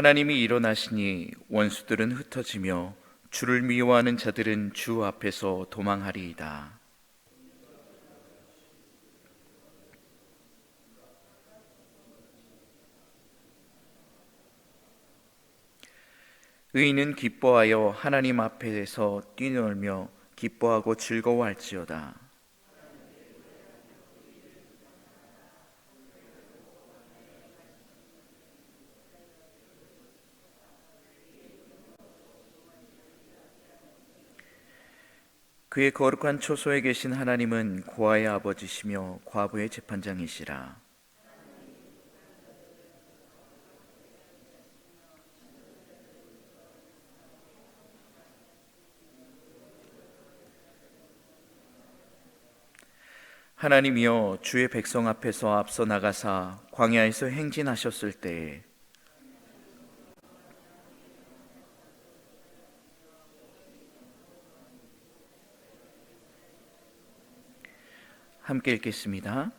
하나님이 일어나시니 원수들은 흩어지며 주를 미워하는 자들은 주 앞에서 도망하리이다. 의인은 기뻐하여 하나님 앞에서 뛰놀며 기뻐하고 즐거워할지어다. 그의 거룩한 초소에 계신 하나님은 고아의 아버지시며 과부의 재판장이시라. 하나님이여 주의 백성 앞에서 앞서 나가사 광야에서 행진하셨을 때에 함께 읽겠습니다.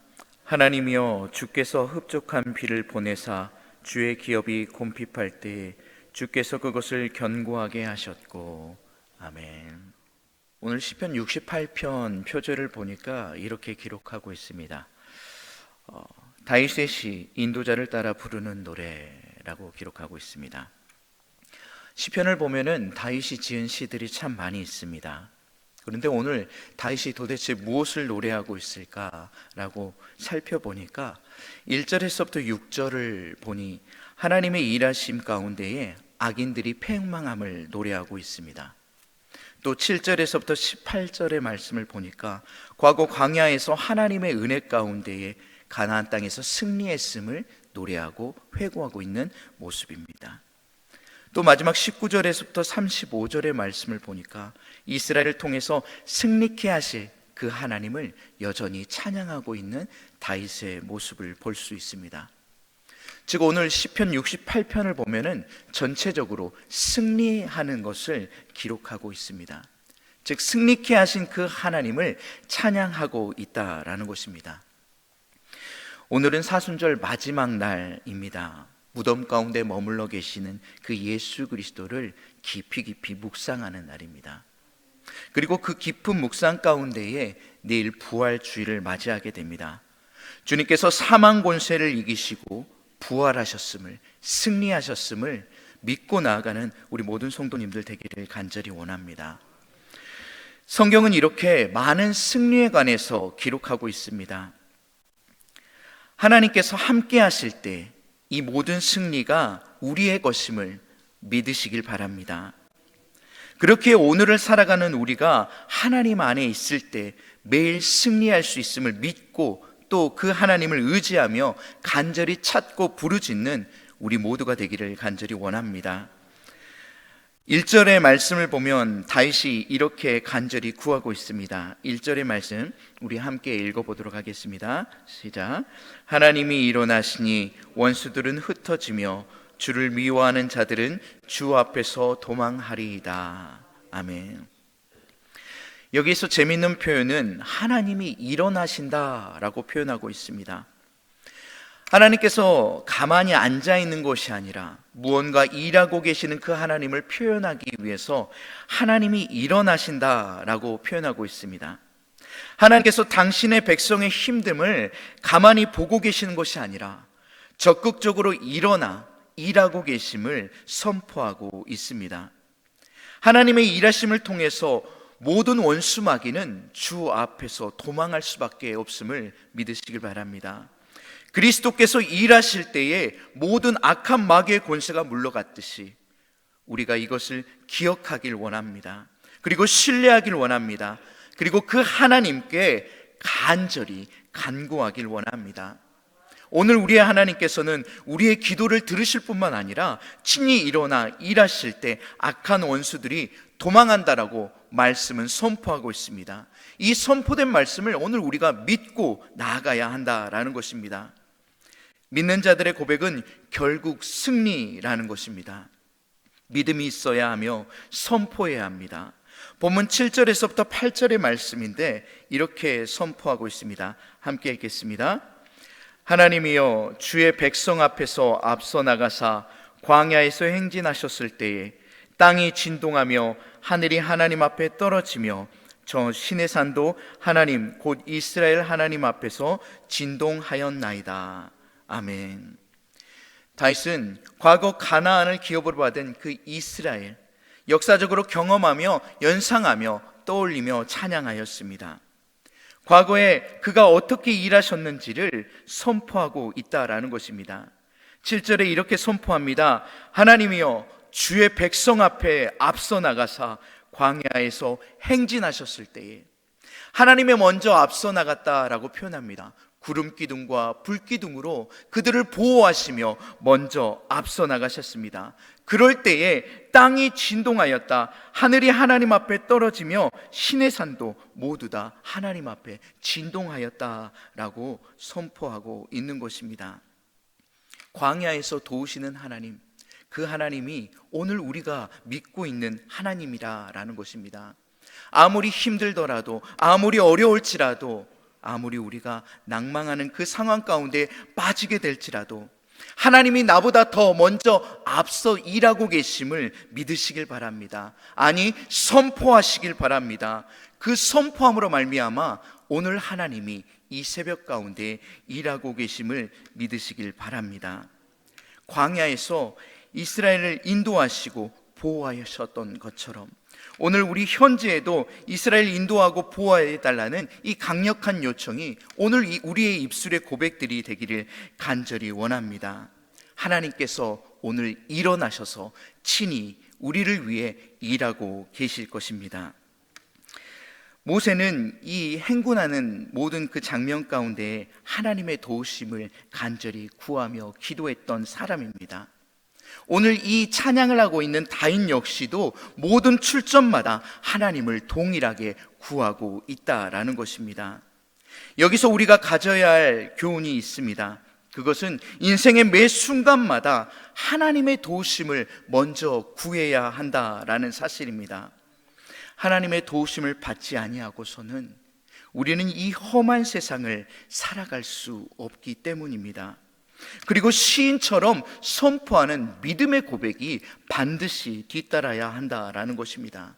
하나님이여 주께서 흡족한 비를 보내사 주의 기업이 곰핍할 때에 주께서 그것을 견고하게 하셨고 아멘. 오늘 시편 68편 표절을 보니까 이렇게 기록하고 있습니다. 어, 다윗의 시 인도자를 따라 부르는 노래라고 기록하고 있습니다. 시편을 보면은 다윗이 지은 시들이 참 많이 있습니다. 그런데 오늘 다윗이 도대체 무엇을 노래하고 있을까라고 살펴보니까 1절에서부터 6절을 보니 하나님의 일하심 가운데에 악인들이 패망함을 노래하고 있습니다. 또 7절에서부터 18절의 말씀을 보니까 과거 광야에서 하나님의 은혜 가운데에 가나안 땅에서 승리했음을 노래하고 회고하고 있는 모습입니다. 또 마지막 19절에서부터 35절의 말씀을 보니까 이스라엘을 통해서 승리케 하실 그 하나님을 여전히 찬양하고 있는 다윗의 모습을 볼 수 있습니다. 즉 오늘 시편 68편을 보면은 전체적으로 승리하는 것을 기록하고 있습니다. 즉 승리케 하신 그 하나님을 찬양하고 있다라는 것입니다. 오늘은 사순절 마지막 날입니다. 무덤 가운데 머물러 계시는 그 예수 그리스도를 깊이 깊이 묵상하는 날입니다. 그리고 그 깊은 묵상 가운데에 내일 부활 주일을 맞이하게 됩니다. 주님께서 사망 권세를 이기시고 부활하셨음을 승리하셨음을 믿고 나아가는 우리 모든 성도님들 되기를 간절히 원합니다. 성경은 이렇게 많은 승리에 관해서 기록하고 있습니다. 하나님께서 함께 하실 때 이 모든 승리가 우리의 것임을 믿으시길 바랍니다. 그렇게 오늘을 살아가는 우리가 하나님 안에 있을 때 매일 승리할 수 있음을 믿고 또 그 하나님을 의지하며 간절히 찾고 부르짖는 우리 모두가 되기를 간절히 원합니다. 1절의 말씀을 보면 다윗이 이렇게 간절히 구하고 있습니다. 1절의 말씀 우리 함께 읽어 보도록 하겠습니다. 시작. 하나님이 일어나시니 원수들은 흩어지며 주를 미워하는 자들은 주 앞에서 도망하리이다. 아멘. 여기서 재밌는 표현은 하나님이 일어나신다라고 표현하고 있습니다. 하나님께서 가만히 앉아 있는 것이 아니라 무언가 일하고 계시는 그 하나님을 표현하기 위해서 하나님이 일어나신다라고 표현하고 있습니다. 하나님께서 당신의 백성의 힘듦을 가만히 보고 계시는 것이 아니라 적극적으로 일어나 일하고 계심을 선포하고 있습니다. 하나님의 일하심을 통해서 모든 원수 마귀는 주 앞에서 도망할 수밖에 없음을 믿으시길 바랍니다. 그리스도께서 일하실 때에 모든 악한 마귀의 권세가 물러갔듯이 우리가 이것을 기억하길 원합니다. 그리고 신뢰하길 원합니다. 그리고 그 하나님께 간절히 간구하길 원합니다. 오늘 우리의 하나님께서는 우리의 기도를 들으실 뿐만 아니라 친히 일어나 일하실 때 악한 원수들이 도망한다라고 말씀은 선포하고 있습니다. 이 선포된 말씀을 오늘 우리가 믿고 나아가야 한다라는 것입니다. 믿는 자들의 고백은 결국 승리라는 것입니다. 믿음이 있어야 하며 선포해야 합니다. 본문 7절에서부터 8절의 말씀인데 이렇게 선포하고 있습니다. 함께 읽겠습니다. 하나님이여 주의 백성 앞에서 앞서 나가사 광야에서 행진하셨을 때에 땅이 진동하며 하늘이 하나님 앞에 떨어지며 저 신의 산도 하나님 곧 이스라엘 하나님 앞에서 진동하였나이다. 아멘. 다윗은 과거 가나안을 기업으로 받은 그 이스라엘 역사적으로 경험하며 연상하며 떠올리며 찬양하였습니다. 과거에 그가 어떻게 일하셨는지를 선포하고 있다라는 것입니다. 7절에 이렇게 선포합니다. 하나님이여 주의 백성 앞에 앞서 나가사 광야에서 행진하셨을 때에 하나님의 먼저 앞서 나갔다라고 표현합니다. 구름 기둥과 불 기둥으로 그들을 보호하시며 먼저 앞서 나가셨습니다. 그럴 때에 땅이 진동하였다. 하늘이 하나님 앞에 떨어지며 신의 산도 모두 다 하나님 앞에 진동하였다라고 선포하고 있는 것입니다. 광야에서 도우시는 하나님, 그 하나님이 오늘 우리가 믿고 있는 하나님이라라는 것입니다. 아무리 힘들더라도, 아무리 어려울지라도, 아무리 우리가 낭망하는 그 상황 가운데 빠지게 될지라도, 하나님이 나보다 더 먼저 앞서 일하고 계심을 믿으시길 바랍니다. 아니, 선포하시길 바랍니다. 그 선포함으로 말미암아 오늘 하나님이 이 새벽 가운데 일하고 계심을 믿으시길 바랍니다. 광야에서 이스라엘을 인도하시고 보호하셨던 것처럼 오늘 우리 현재에도 이스라엘 인도하고 보호해 달라는 이 강력한 요청이 오늘 이 우리의 입술의 고백들이 되기를 간절히 원합니다. 하나님께서 오늘 일어나셔서 친히 우리를 위해 일하고 계실 것입니다. 모세는 이 행군하는 모든 그 장면 가운데 하나님의 도우심을 간절히 구하며 기도했던 사람입니다. 오늘 이 찬양을 하고 있는 다인 역시도 모든 출전마다 하나님을 동일하게 구하고 있다라는 것입니다. 여기서 우리가 가져야 할 교훈이 있습니다. 그것은 인생의 매 순간마다 하나님의 도우심을 먼저 구해야 한다라는 사실입니다. 하나님의 도우심을 받지 아니하고서는 우리는 이 험한 세상을 살아갈 수 없기 때문입니다. 그리고 시인처럼 선포하는 믿음의 고백이 반드시 뒤따라야 한다라는 것입니다.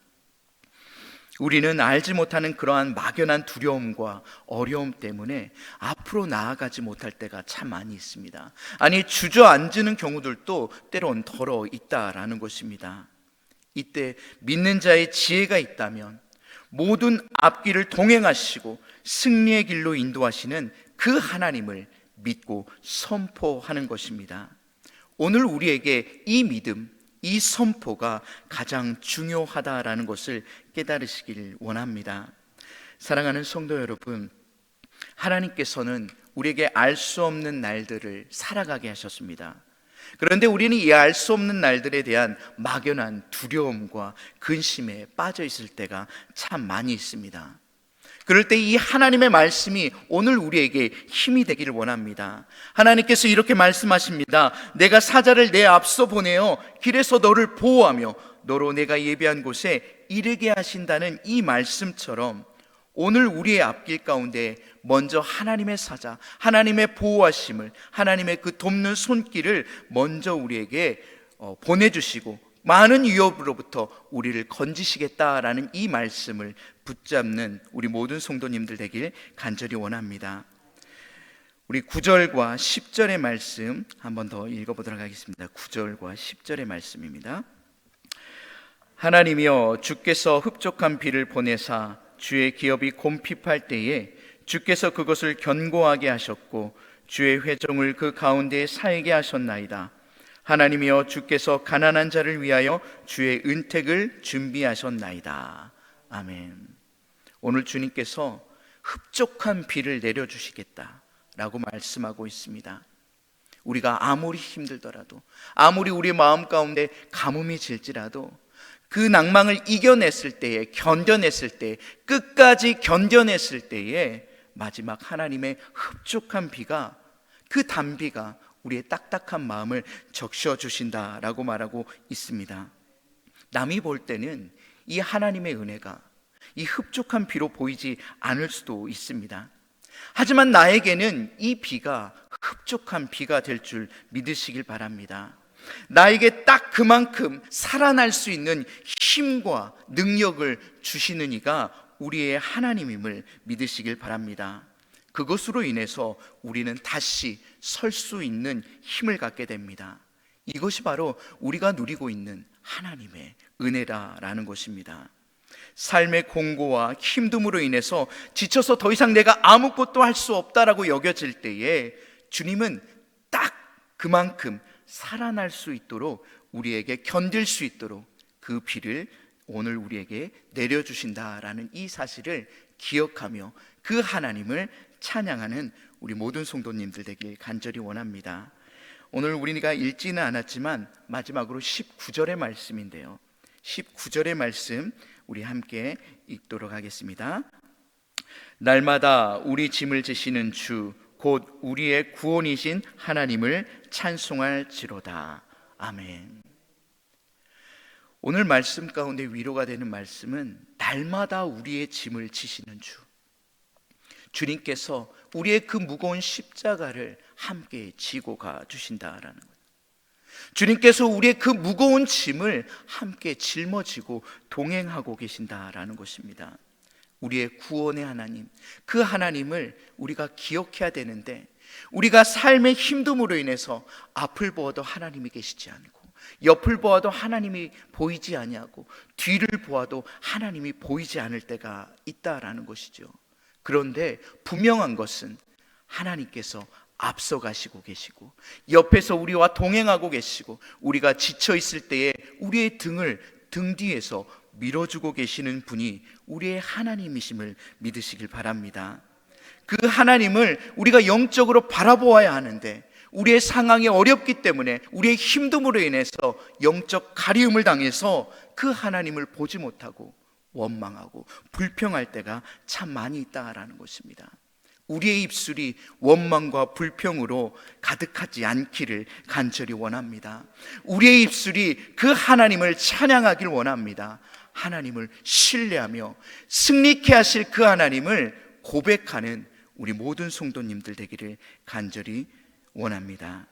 우리는 알지 못하는 그러한 막연한 두려움과 어려움 때문에 앞으로 나아가지 못할 때가 참 많이 있습니다. 아니, 주저앉는 경우들도 때론 덜어 있다라는 것입니다. 이때 믿는 자의 지혜가 있다면 모든 앞길을 동행하시고 승리의 길로 인도하시는 그 하나님을 믿고 선포하는 것입니다. 오늘 우리에게 이 믿음, 이 선포가 가장 중요하다라는 것을 깨달으시길 원합니다. 사랑하는 성도 여러분, 하나님께서는 우리에게 알 수 없는 날들을 살아가게 하셨습니다. 그런데 우리는 이 알 수 없는 날들에 대한 막연한 두려움과 근심에 빠져 있을 때가 참 많이 있습니다. 그럴 때 이 하나님의 말씀이 오늘 우리에게 힘이 되기를 원합니다. 하나님께서 이렇게 말씀하십니다. 내가 사자를 내 앞서 보내어 길에서 너를 보호하며 너로 내가 예비한 곳에 이르게 하신다는 이 말씀처럼 오늘 우리의 앞길 가운데 먼저 하나님의 사자, 하나님의 보호하심을, 하나님의 그 돕는 손길을 먼저 우리에게 어, 보내주시고 많은 위협으로부터 우리를 건지시겠다라는 이 말씀을 붙잡는 우리 모든 성도님들 되길 간절히 원합니다. 우리 9절과 10절의 말씀 한번 더 읽어보도록 하겠습니다. 9절과 10절의 말씀입니다. 하나님이여 주께서 흡족한 비를 보내사 주의 기업이 곰핍할 때에 주께서 그것을 견고하게 하셨고 주의 회종을 그 가운데에 살게 하셨나이다. 하나님이여 주께서 가난한 자를 위하여 주의 은택을 준비하셨나이다. 아멘. 오늘 주님께서 흡족한 비를 내려주시겠다라고 말씀하고 있습니다. 우리가 아무리 힘들더라도, 아무리 우리 마음 가운데 가뭄이 질지라도, 그 낭망을 이겨냈을 때에, 견뎌냈을 때, 끝까지 견뎌냈을 때에, 마지막 하나님의 흡족한 비가, 그 단비가 우리의 딱딱한 마음을 적셔 주신다라고 말하고 있습니다. 남이 볼 때는 이 하나님의 은혜가 이 흡족한 비로 보이지 않을 수도 있습니다. 하지만 나에게는 이 비가 흡족한 비가 될 줄 믿으시길 바랍니다. 나에게 딱 그만큼 살아날 수 있는 힘과 능력을 주시는 이가 우리의 하나님임을 믿으시길 바랍니다. 그것으로 인해서 우리는 다시 설 수 있는 힘을 갖게 됩니다. 이것이 바로 우리가 누리고 있는 하나님의 은혜라라는 것입니다. 삶의 공고와 힘듦으로 인해서 지쳐서 더 이상 내가 아무것도 할 수 없다라고 여겨질 때에 주님은 딱 그만큼 살아날 수 있도록 우리에게 견딜 수 있도록 그 비를 오늘 우리에게 내려주신다라는 이 사실을 기억하며 그 하나님을 찬양하는 우리 모든 성도님들 되길 간절히 원합니다. 오늘 우리가 읽지는 않았지만 마지막으로 19절의 말씀인데요. 19절의 말씀 우리 함께 읽도록 하겠습니다. 날마다 우리 짐을 지시는 주 곧 우리의 구원이신 하나님을 찬송할지로다. 아멘. 오늘 말씀 가운데 위로가 되는 말씀은 날마다 우리의 짐을 지시는 주. 주님께서 우리의 그 무거운 십자가를 함께 지고 가 주신다라는 것. 주님께서 우리의 그 무거운 짐을 함께 짊어지고 동행하고 계신다라는 것입니다. 우리의 구원의 하나님, 그 하나님을 우리가 기억해야 되는데 우리가 삶의 힘듦으로 인해서 앞을 보아도 하나님이 계시지 않고 옆을 보아도 하나님이 보이지 아니하고 뒤를 보아도 하나님이 보이지 않을 때가 있다라는 것이죠. 그런데 분명한 것은 하나님께서 앞서 가시고 계시고 옆에서 우리와 동행하고 계시고 우리가 지쳐 있을 때에 우리의 등을 등 뒤에서 밀어주고 계시는 분이 우리의 하나님이심을 믿으시길 바랍니다. 그 하나님을 우리가 영적으로 바라보아야 하는데 우리의 상황이 어렵기 때문에 우리의 힘듦으로 인해서 영적 가리움을 당해서 그 하나님을 보지 못하고 원망하고 불평할 때가 참 많이 있다라는 것입니다. 우리의 입술이 원망과 불평으로 가득하지 않기를 간절히 원합니다. 우리의 입술이 그 하나님을 찬양하길 원합니다. 하나님을 신뢰하며 승리케 하실 그 하나님을 고백하는 우리 모든 성도님들 되기를 간절히 원합니다.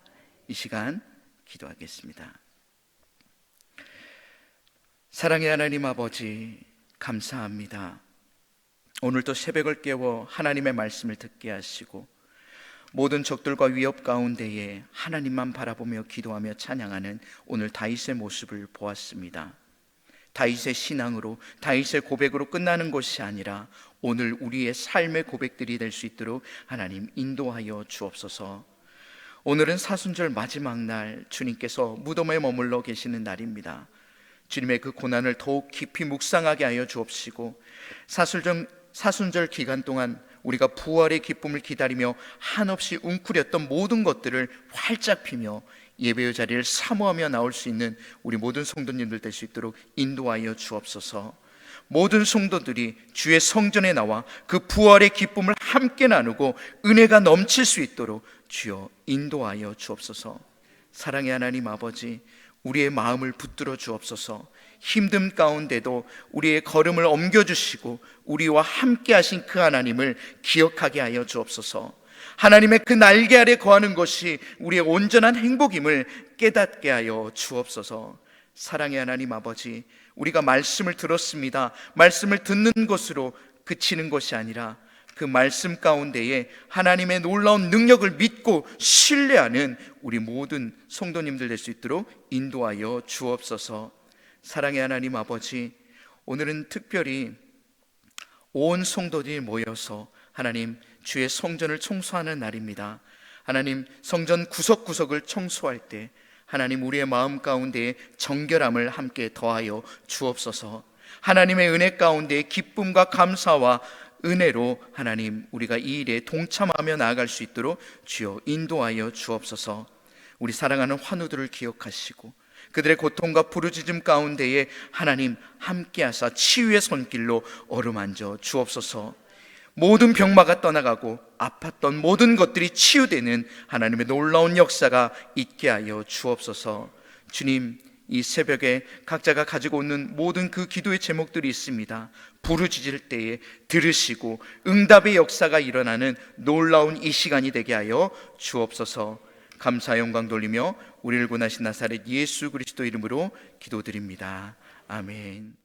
이 시간 기도하겠습니다. 사랑의 하나님 아버지, 감사합니다. 오늘도 새벽을 깨워 하나님의 말씀을 듣게 하시고 모든 적들과 위협 가운데에 하나님만 바라보며 기도하며 찬양하는 오늘 다윗의 모습을 보았습니다. 다윗의 신앙으로 다윗의 고백으로 끝나는 것이 아니라 오늘 우리의 삶의 고백들이 될 수 있도록 하나님 인도하여 주옵소서. 오늘은 사순절 마지막 날 주님께서 무덤에 머물러 계시는 날입니다. 주님의 그 고난을 더욱 깊이 묵상하게 하여 주옵시고 사순절, 사순절 기간 동안 우리가 부활의 기쁨을 기다리며 한없이 웅크렸던 모든 것들을 활짝 피며 예배의 자리를 사모하며 나올 수 있는 우리 모든 성도님들 될 수 있도록 인도하여 주옵소서. 모든 성도들이 주의 성전에 나와 그 부활의 기쁨을 함께 나누고 은혜가 넘칠 수 있도록 주여 인도하여 주옵소서. 사랑의 하나님 아버지, 우리의 마음을 붙들어 주옵소서. 힘듦 가운데도 우리의 걸음을 옮겨 주시고 우리와 함께 하신 그 하나님을 기억하게 하여 주옵소서. 하나님의 그 날개 아래 거하는 것이 우리의 온전한 행복임을 깨닫게 하여 주옵소서. 사랑의 하나님 아버지, 우리가 말씀을 들었습니다. 말씀을 듣는 것으로 그치는 것이 아니라 그 말씀 가운데에 하나님의 놀라운 능력을 믿고 신뢰하는 우리 모든 성도님들 될 수 있도록 인도하여 주옵소서. 사랑의 하나님 아버지, 오늘은 특별히 온 성도들이 모여서 하나님 주의 성전을 청소하는 날입니다. 하나님 성전 구석구석을 청소할 때 하나님 우리의 마음 가운데 정결함을 함께 더하여 주옵소서. 하나님의 은혜 가운데 기쁨과 감사와 은혜로 하나님 우리가 이 일에 동참하며 나아갈 수 있도록 주여 인도하여 주옵소서. 우리 사랑하는 환우들을 기억하시고 그들의 고통과 부르짖음 가운데에 하나님 함께하사 치유의 손길로 어루만져 주옵소서. 모든 병마가 떠나가고 아팠던 모든 것들이 치유되는 하나님의 놀라운 역사가 있게 하여 주옵소서. 주님, 이 새벽에 각자가 가지고 있는 모든 그 기도의 제목들이 있습니다. 부르짖을 때에 들으시고 응답의 역사가 일어나는 놀라운 이 시간이 되게 하여 주옵소서. 감사 영광 돌리며 우리를 구하신 나사렛 예수 그리스도 이름으로 기도드립니다. 아멘.